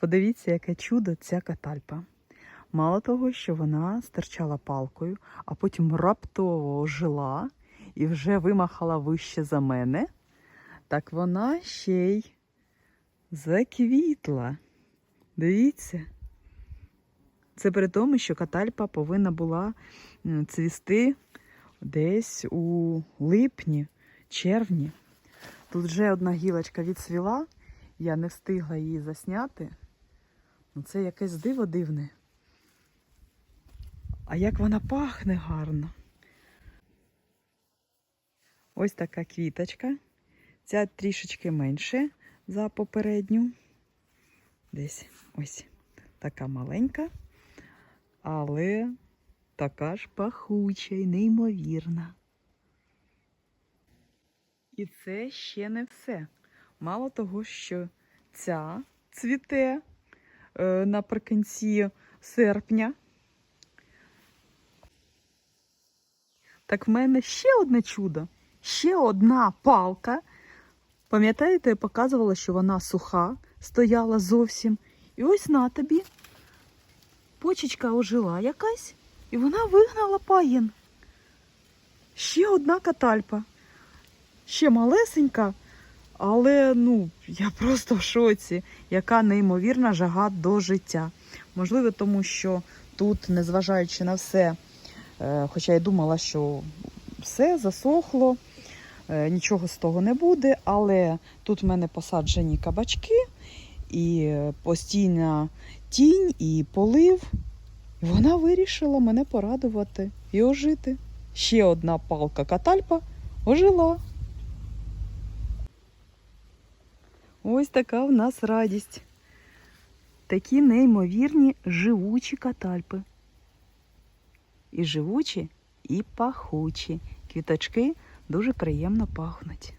Подивіться, яке чудо ця катальпа. Мало того, що вона стирчала палкою, а потім раптово ожила і вже вимахала вище за мене, так вона ще й заквітла. Дивіться. Це при тому, що катальпа повинна була цвісти десь у липні, червні. Тут вже одна гілочка відсвіла, я не встигла її засняти. Ну, це якесь диво дивне. А як вона пахне гарно. Ось така квіточка. Ця трішечки менше за попередню. Десь ось така маленька, але така ж пахуча і неймовірна. І це ще не все. Мало того, що ця цвіте наприкінці серпня. Так в мене ще одне чудо, ще одна палка. Пам'ятаєте, я показувала, що вона суха, стояла зовсім. І ось на тобі. Почечка ожила якась, і вона вигнала паїн. Ще одна катальпа. Ще малесенька, але ну, я просто в шоці, яка неймовірна жага до життя. Можливо, тому що тут, незважаючи на все, е, хоча я думала, що все засохло, е, нічого з того не буде, але тут в мене посаджені кабачки і е, постійна тінь, і полив. І вона вирішила мене порадувати і ожити. Ще одна палка катальпа ожила. Ось така в нас радість. Такі неймовірні живучі катальпи. І живучі, і пахучі. Квіточки дуже приємно пахнуть.